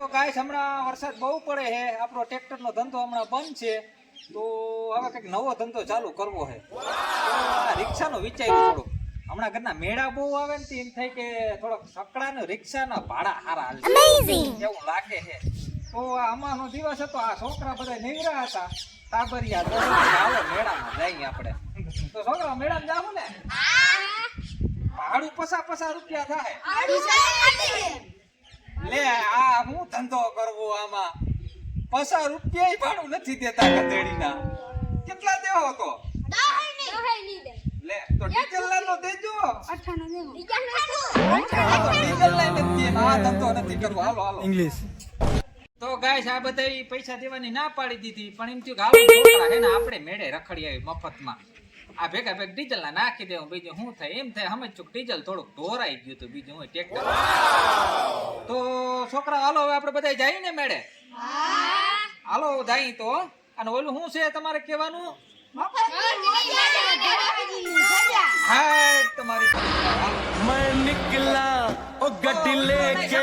તો ગાઈસ હમણાં વરસાદ બહુ પડે છે. આપણો ટ્રેક્ટરનો ધંધો હમણાં બંધ છે. તો હવે કંઈક નવો ધંધો ચાલુ કરવો છે. રિક્ષાનો વિચાર્યું થોડુંક. હમણાં ઘરના મેળા બહુ આવે ને એમ થાય કે થોડોક સકડાનો રિક્ષાના ભાડા હારા એવું લાગે છે. તો આમાંનો દિવસ હતો. આ છોકરા બધા નીવરા હતા. તાબરિયા તો હાલો મેળામાં જઈએ આપણે. તો છોકરા મેળામાં જાવ ને? ભાડું પસા પસા રૂપિયા થાય. ધંધો કરવો આમાં. પસા રૂપિયા ભાડું નથી દેતા ગધેડીના. કેટલા દેવો તો લે તો ડીઝલ દેજો. ડીઝલ નથી આ ધંધો નથી કરવો. હાલો હાલો. ઇંગ્લિશ. તો ગાઈસ આ બધા પૈસા દેવાની ના પાડી દીધી. પણ એમ થયું કે હાલો હે ને આપણે મેળે રખડી આવી મફતમાં. આ ભેગા ભેગ ડીઝલ ના નાખી દેવું. બીજું શું થાય? એમ થાય સમજ છું ડીઝલ થોડુંક ઢોરાઈ ગયું હતું. બીજું હું ટ્રેક્ટર છોકરા હાલો હવે આપણે બધા જઈએ ને મેળે હાલો જાય તો અને ઓલું શું છે તમારે કહેવાનું હા તમારી હાલો. मैं निकला ओ गड्डी लेके